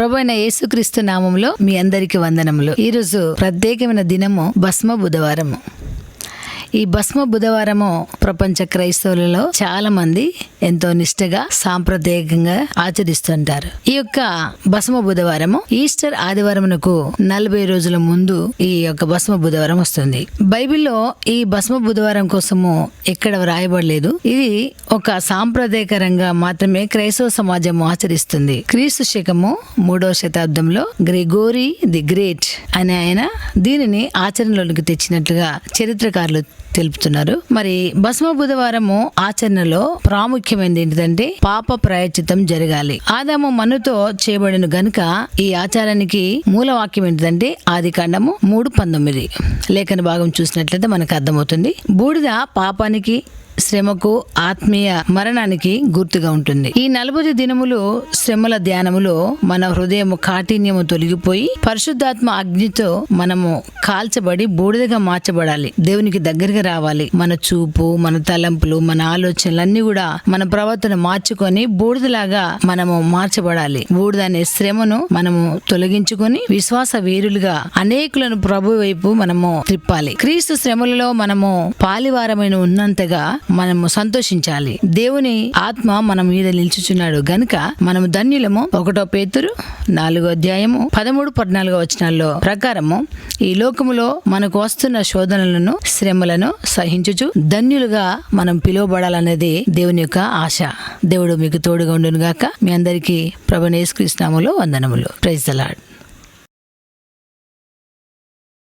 ప్రభు యేసుక్రీస్తు నామంలో మీ అందరికి వందనములు. ఈరోజు ప్రత్యేకమైన దినము భస్మ బుధవారము. ఈ భస్మ బుధవారము ప్రపంచ క్రైస్తవులలో చాలా మంది ఎంతో నిష్టగా సాంప్రదాయకంగా ఆచరిస్తుంటారు. ఈ యొక్క భస్మ బుధవారము ఈస్టర్ ఆదివారమునకు నలభై రోజుల ముందు ఈ యొక్క భస్మ బుధవారం వస్తుంది. బైబిల్లో ఈ భస్మ బుధవారం కోసము ఎక్కడ వ్రాయబడలేదు. ఇది ఒక సాంప్రదాయకరంగా మాత్రమే క్రైస్తవ సమాజం ఆచరిస్తుంది. క్రీస్తు శకము మూడవ శతాబ్దంలో గ్రెగోరీ ది గ్రేట్ అనే ఆయన దీనిని ఆచరణలోనికి తెచ్చినట్లుగా చరిత్రకారులు తెలుపుతున్నారు. మరి భస్మ బుధవారము ఆచరణలో ప్రాముఖ్యమైనది ఏంటిదంటే పాప ప్రాయచితం జరగాలి. ఆదాము మనుతో చేయబడిన గనుక ఈ ఆచారానికి మూలవాక్యం ఏంటిదంటే ఆది కాండము మూడు పంతొమ్మిది. లేఖన భాగం చూసినట్లయితే మనకు అర్థమవుతుంది. బూడిద పాపానికి శ్రమకు ఆత్మీయ మరణానికి గుర్తుగా ఉంటుంది. ఈ నలభై దినములు శ్రమల ధ్యానములో మన హృదయము కాఠిన్యము తొలగిపోయి పరిశుద్ధాత్మ అగ్నితో మనము కాల్చబడి బూడిదగా మార్చబడాలి. దేవునికి దగ్గరగా రావాలి. మన చూపు మన తలంపులు మన ఆలోచనలు అన్ని కూడా మన ప్రవర్తన మార్చుకొని బూడిదలాగా మనము మార్చబడాలి. బూడిద అనే శ్రమను మనము తొలగించుకొని విశ్వాస వీరులుగా అనేకులను ప్రభు వైపు మనము త్రిప్పాలి. క్రీస్తు శ్రమలలో మనము పాలివారమైన ఉన్నంతగా మనము సంతోషించాలి. దేవుని ఆత్మ మన మీద నిల్చుచున్నాడు గనుక మనము ధన్యులము. ఒకటో పేతురు నాలుగో అధ్యాయము పదమూడు పద్నాలుగో వచనాల్లో ప్రకారము ఈ లోకములో మనకు వస్తున్న శోధనలను శ్రమలను సహించుచు ధన్యులుగా మనం పిలువబడాలనేది దేవుని యొక్క ఆశ. దేవుడు మీకు తోడుగా ఉండును గాక మీ అందరికీ ప్రభనేశ్కృష్ణాములో వందనములు. ప్రైజ్ అలాడ్